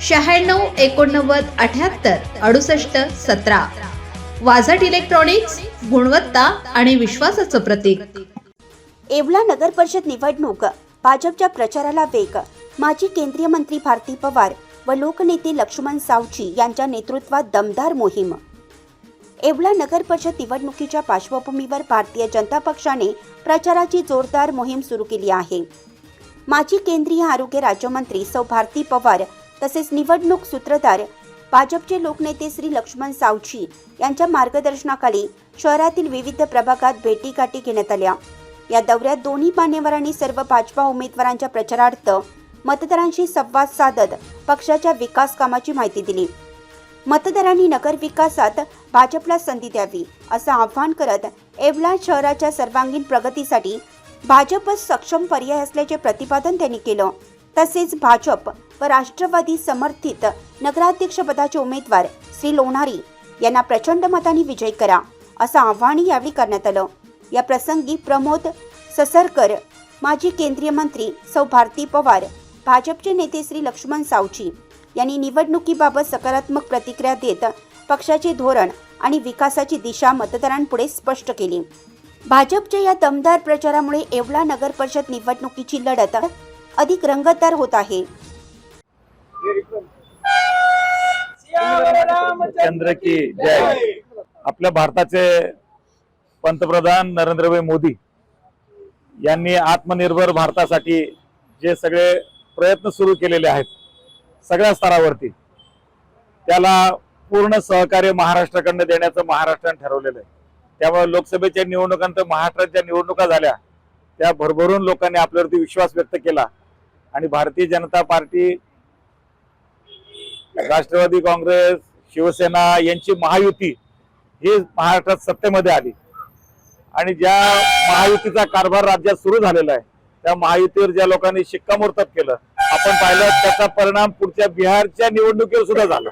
शहाण्णव एकोणनव्वद अठ्याहत्तर अडुसष्ट सतरा. वाझट इलेक्ट्रॉनिक्स गुणवत्ता आणि विश्वासाचं प्रतीक. येवला नगर परिषद निवडणूक भाजपच्या प्रचाराला वेग. माजी केंद्रीय मंत्री भारती पवार व लोकनेते लक्ष्मण सावची यांच्या नेतृत्वात दमदार मोहीम. येवला नगर परिषद निवडणुकीच्या पार्श्वभूमीवर भारतीय जनता पक्षाने प्रचाराची जोरदार मोहीम सुरू केली आहे. माजी केंद्रीय आरोग्य राज्यमंत्री सौ भारती पवार तसेच निवडणूक सूत्रधार भाजपचे लोकनेते श्री लक्ष्मण सावची यांच्या मार्गदर्शनाखाली शहरातील विविध प्रभागात भेटीगाठी घेण्यात आल्या. या दौऱ्यात दोन्ही मान्यवरांनी सर्व भाजपा उमेदवारांच्या प्रचारार्थ मतदारांशी संवाद साधत पक्षाच्या विकास कामाची माहिती दिली. मतदारांनी नगर विकासात भाजपला संधी द्यावी असं आवाहन करत एवला शहराच्या सर्वांगीण प्रगतीसाठी भाजपच सक्षम पर्याय असल्याचे प्रतिपादन त्यांनी केलं. तसेच भाजप व राष्ट्रवादी समर्थित नगराध्यक्षपदाचे उमेदवार श्री लोणारी यांना प्रचंड मताने विजयी करा असं आव्हानही यावेळी करण्यात आलं. या प्रसंगी प्रमोद ससरकर माजी केंद्रीय मंत्री सौ भारती पवार भाजपचे नेते श्री लक्ष्मण सावची यांनी निवडणुकीबाबत सकारात्मक प्रतिक्रिया देत पक्षाचे धोरण आणि विकासाची दिशा मतदारांपुढे स्पष्ट केली. भाजपच्या या दमदार प्रचारामुळे येवला नगर परिषद निवडणुकीची लढत अधिक रंगतदार होत आहे. चंद्र की जय. आपल्या भारताचे पंतप्रधान नरेंद्रभाई मोदी यांनी आत्मनिर्भर भारतासाठी जे सगळे प्रयत्न सुरू केलेले आहेत सगळ्या स्तरावरती त्याला पूर्ण सहकार्य महाराष्ट्राकडनं देण्याचं महाराष्ट्राने ठरवलेलं आहे. त्यामुळे लोकसभेच्या निवडणुकांत महाराष्ट्राच्या निवडणुका झाल्या त्या भरभरून लोकांनी आपल्यावरती विश्वास व्यक्त केला. आणि भारतीय जनता पार्टी राष्ट्रवादी काँग्रेस शिवसेना यांची महायुती ही महाराष्ट्रात सत्तेमध्ये आली. आणि ज्या महायुतीचा कारभार राज्यात सुरू झालेला आहे त्या महायुतीवर ज्या लोकांनी शिक्कामोर्तब केलं आपण पाहिलं त्याचा परिणाम पुढच्या बिहारच्या निवडणुकीवर सुद्धा झाला.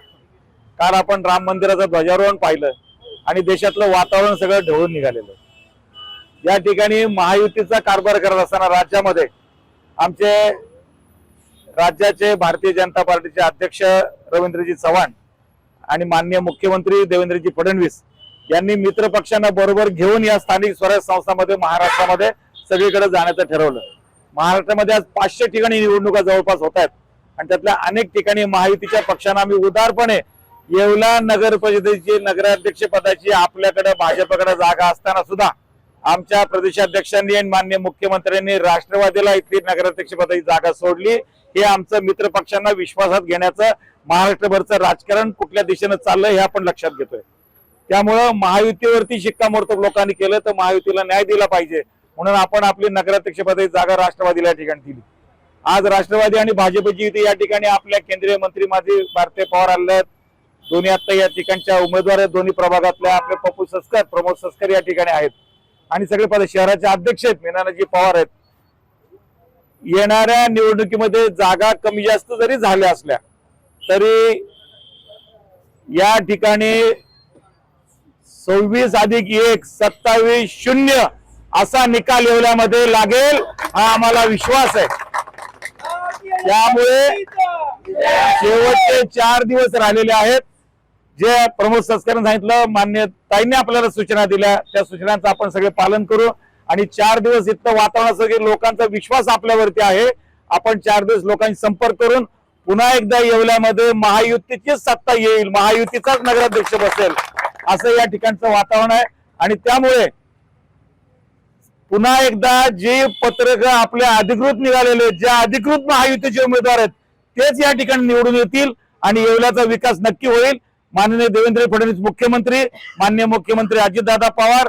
काल आपण राम मंदिराचं ध्वजारोहण पाहिलं आणि देशातलं वातावरण सगळं ढवळून निघालेलं. या ठिकाणी महायुतीचा कारभार करत असताना राज्यामध्ये आमचे राज्याचे भारतीय जनता पार्टीचे अध्यक्ष रवींद्रजी चव्हाण आणि माननीय मुख्यमंत्री देवेंद्रजी फडणवीस यांनी मित्र पक्षांना बरोबर घेऊन या स्थानिक स्वराज्य संस्थांमध्ये महाराष्ट्रामध्ये सगळीकडे जाण्याचं ठरवलं. महाराष्ट्रामध्ये आज पाचशे ठिकाणी निवडणुका जवळपास होत आहेत आणि त्यातल्या अनेक ठिकाणी महायुतीच्या पक्षांना आम्ही उदारपणे येवला नगर परिषदेची नगराध्यक्ष पदाची आपल्याकडे भाजपकडे जागा असताना सुद्धा आमच्या प्रदेशाध्यक्षांनी आणि मान्य मुख्यमंत्र्यांनी राष्ट्रवादीला इथली नगराध्यक्ष पदाची जागा सोडली. हे आमचं मित्र पक्षांना विश्वासात घेण्याचं महाराष्ट्रभरचं राजकारण कुठल्या दिशेनं चाललंय हे आपण लक्षात घेतोय. त्यामुळं महायुतीवरती शिक्कामोर्तब लोकांनी केलं तर महायुतीला न्याय दिला पाहिजे. म्हणून आपण आपली नगराध्यक्ष पदाची जागा राष्ट्रवादीला या ठिकाणी दिली. आज राष्ट्रवादी आणि भाजपची युती या ठिकाणी आपल्या केंद्रीय मंत्री माझे भारतीय पवार आले आहेत दोन्ही आता या ठिकाणच्या उमेदवार आहेत. दोन्ही प्रभागातल्या आपले पप्पू सस्कर प्रमोद सस्कर या ठिकाणी आहेत. आणि सगळे पद शहराचे अध्यक्ष आहेत मेनानाजी पवार आहेत. येणाऱ्या निवडणुकीमध्ये जागा कमी जास्त जरी झाल्या असल्या तरी या ठिकाणी सव्वीस अधिक एक सत्तावीस शून्य असा निकाल येवल्यामध्ये लागेल हा आम्हाला विश्वास आहे. त्यामुळे शेवटचे चार दिवस राहिलेले आहेत. जे प्रमोद सस्करने सांगितलं मान्य ताईंनी आपल्याला सूचना दिल्या. त्या सूचनांचं आपण सगळे पालन करू. आणि चार दिवस इथलं वातावरण सगळे लोकांचा विश्वास आपल्यावरती आहे. आपण चार दिवस लोकांशी संपर्क करून पुन्हा एकदा येवल्यामध्ये महायुतीचीच सत्ता येईल. महायुतीचाच नगराध्यक्ष बसेल. असं या ठिकाणचं वातावरण आहे. आणि त्यामुळे पुन्हा एकदा जे पत्रक आपल्या अधिकृत निघालेले जे ज्या अधिकृत महायुतीचे उमेदवार आहेत तेच या ठिकाणी निवडून येतील आणि येवल्याचा विकास नक्की होईल. माननीय देवेंद्र फडणवीस मुख्यमंत्री मान्य मुख्यमंत्री अजितदादा पवार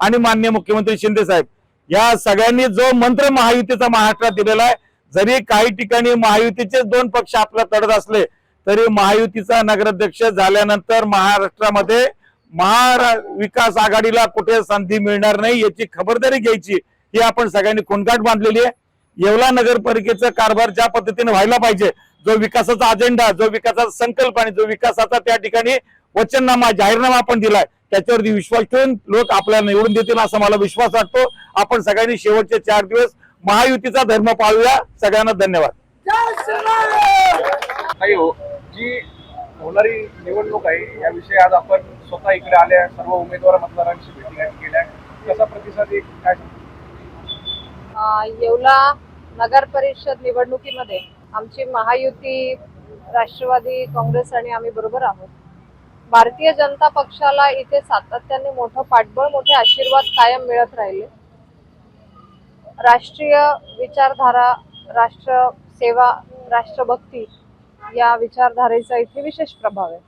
आणि मान्य मुख्यमंत्री शिंदे साहेब. या सगळ्यांनी जो मंत्र महायुतीचा महाराष्ट्रात दिलेला आहे जरी काही ठिकाणी महायुतीचेच दोन पक्ष आपल्या तडत असले तरी महायुतीचा नगराध्यक्ष झाल्यानंतर महाराष्ट्रामध्ये महारा विकास आघाडीला कुठे संधी मिळणार नाही याची खबरदारी घ्यायची ही आपण सगळ्यांनी कोणकाट बांधलेली आहे. येवला नगरपालिकेचा कारभार ज्या पद्धतीने व्हायला पाहिजे जो विकासाचा अजेंडा जो विकासाचा संकल्प आणि जो विकासाचा त्या ठिकाणी वचननामा जाहीरनामा आपण दिलाय त्याच्यावरती विश्वास ठेवून लोक आपल्याला निवडून देतील असा मला विश्वास वाटतो. आपण सगळ्यांनी शेवटचे चार दिवस महायुतीचा धर्म पाळूया. सगळ्यांना धन्यवाद. हो जी होणारी निवडणूक आहे याविषयी आज आपण स्वतः इकडे आल्या सर्व उमेदवार मतदारांशी भेटी केल्या कसा प्रतिसाद येईल काय अ, येवला नगर परिषद निवडणुकीमध्ये आमची महायुती राष्ट्रवादी काँग्रेस आणि आम्ही बरोबर आहोत. भारतीय जनता पक्षाला इथे सातत्याने मोठं पाठबळ मोठे आशीर्वाद कायम मिळत राहिले. राष्ट्रीय विचारधारा राष्ट्र सेवा राष्ट्रभक्ती या विचारधारेचा इथे विशेष प्रभाव आहे.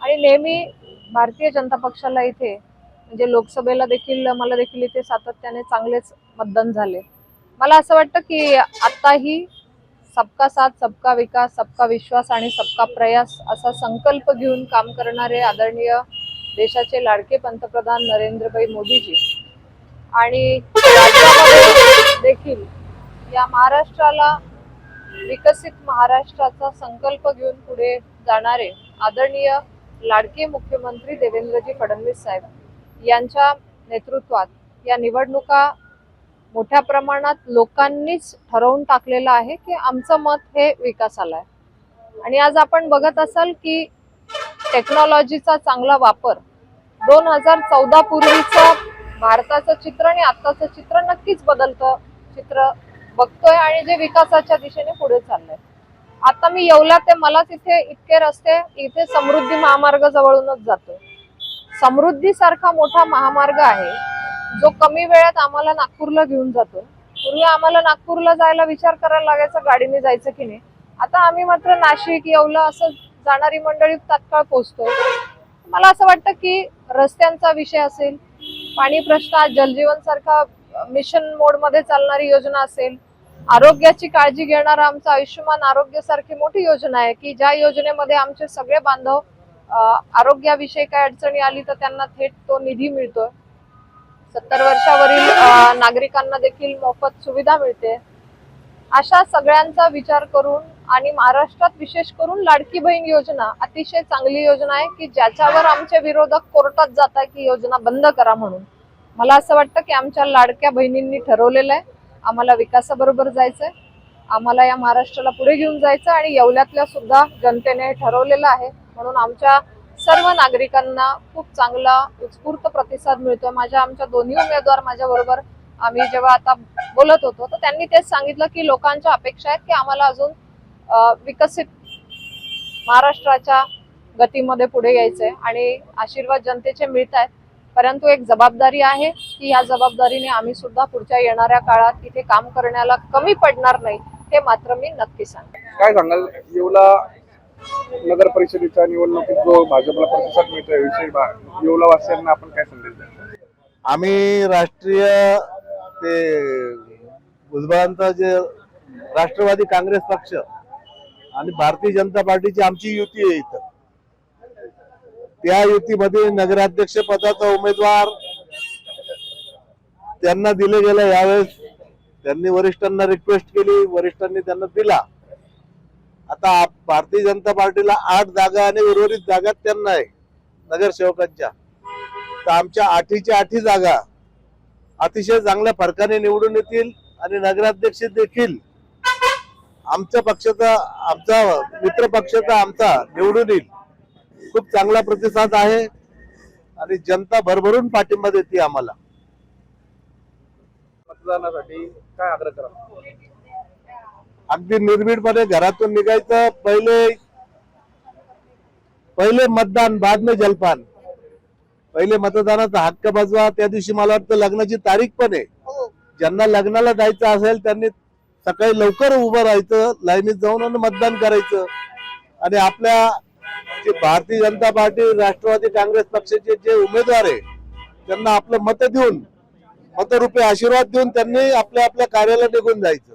आणि नेहमी भारतीय जनता पक्षाला इथे म्हणजे लोकसभेला देखील मला देखील इथे सातत्याने चांगलेच मतदान झाले. मला असं वाटतं की आत्ताही सबका साथ सबका विकास सबका विश्वास आणि सबका प्रयास असा संकल्प घेऊन काम करणारे आदरणीय देशाचे लाडके पंतप्रधान नरेंद्रभाई मोदीजी आणि देखील या महाराष्ट्राला विकसित महाराष्ट्राचा संकल्प घेऊन पुढे जाणारे आदरणीय लाडके मुख्यमंत्री देवेंद्रजी फडणवीस साहेब यांच्या नेतृत्वात या निवडणुका मोठ्या प्रमाणात लोकांनीच ठरवून टाकलेलं आहे की आमचं मत हे विकासाला आहे. आणि आज आपण बघत असाल की टेक्नॉलॉजीचा चांगला वापर दोन हजार चौदा पूर्वीचं भारताचं चित्र आणि आत्ताचं चित्र नक्कीच बदलतं चित्र बघतोय आणि जे विकासाच्या दिशेने पुढे चाललंय. आता मी येवला ते मला तिथे इतके रस्ते इथे समृद्धी महामार्ग जवळूनच जातोय. समृद्धी सारखा मोठा महामार्ग आहे. जो कमी वेळात आम्हाला नागपूरला घेऊन जातो. पूर्वी आम्हाला नागपूरला जायला विचार करायला लागायचा गाडीने जायचं की नाही. आता आम्ही मात्र नाशिक येवला असं जाणारी मंडळी तात्काळ पोहोचतो मला असं वाटतं की रस्त्यांचा विषय असेल पाणी प्रश्न जलजीवन सारखा मिशन मोडमध्ये चालणारी योजना असेल आरोग्याची काळजी घेणारा आमचं आयुष्यमान आरोग्य सारखी मोठी योजना आहे की ज्या योजनेमध्ये आमचे सगळे बांधव आरोग्याविषयी काय अडचणी आली तर त्यांना थेट तो निधी मिळतोय. सत्तर वर्षावरील नागरिकांना देखील मोफत सुविधा मिळते. अशा सगळ्यांचा विचार करून आणि महाराष्ट्रात विशेष करून लाडकी बहीण योजना अतिशय चांगली योजना आहे की ज्याच्यावर आमचे विरोधक कोर्टात जात आहे की योजना बंद करा म्हणून. मला असं वाटतं की आमच्या लाडक्या बहिणींनी ठरवलेलं आहे. आम्हाला विकासाबरोबर जायचंय. आम्हाला या महाराष्ट्राला पुढे घेऊन जायचं आणि येवल्यातल्या सुद्धा जनतेने ठरवलेलं आहे. म्हणून आमच्या सर्व नागरिकांना खूप चांगला उत्स्फूर्त प्रतिसाद मिळतोय. माझ्या आमच्या दोन्ही उमेदवार माझ्या बरोबर आम्ही जेव्हा आता बोलत होतो तर त्यांनी तेच सांगितलं की लोकांच्या अपेक्षा आहेत की आम्हाला अजून विकसित महाराष्ट्राच्या गतीमध्ये पुढे यायचंय आणि आशीर्वाद जनतेचे मिळत आहेत. परंतु एक जबाबदारी आहे की या जबाबदारीने आम्ही सुद्धा पुढच्या येणाऱ्या काळात इथे काम करण्याला कमी पडणार नाही हे मात्र मी नक्की सांगेन. काय सांगाल? येऊला नगर परिषदेच्या निवडणुकीत जो भाजपला प्रतिसाद मिळतो याविषयी येवलावासियांना आपण काय संदेश द्यायचा आम्ही राष्ट्रीय ते भुजबळांचा जे राष्ट्रवादी काँग्रेस पक्ष आणि भारतीय जनता पार्टीची आमची युती आहे इथं. त्या युतीमध्ये नगराध्यक्ष पदाचा उमेदवार त्यांना दिले गेलं. यावेळेस त्यांनी वरिष्ठांना रिक्वेस्ट केली. वरिष्ठांनी त्यांना दिला. आता भारतीय जनता पार्टीला आठ जागा आणि उर्वरित जागा त्यांना आहे नगरसेवकांच्या. तर आमच्या आठीच्या आठी जागा अतिशय चांगल्या फरकाने निवडून येतील आणि नगराध्यक्ष देखील. आमच्या पक्षाचा आमचा मित्र पक्षाचा आमचा निवडून येईल. खूप चांगला प्रतिसाद आहे आणि जनता भरभरून पाठिंबा देते आम्हाला. मतदानासाठी काय आग्रह करा अगदी निर्भीडपणे घरातून निघायचं. पहिले पहिले मतदान बाद में जलपान. पहिले मतदानाचा हक्क बजवा. त्या दिवशी मला वाटतं लग्नाची तारीख पण आहे. ज्यांना लग्नाला जायचं असेल त्यांनी सकाळी लवकर उभं राहायचं लाईनीत जाऊन आणि मतदान करायचं. आणि आपल्या जे भारतीय जनता पार्टी राष्ट्रवादी काँग्रेस पक्षाचे जे उमेदवार आहे त्यांना आपलं मत देऊन मतरुपे आशीर्वाद देऊन त्यांनी आपल्या आपल्या कार्याला निघून जायचं.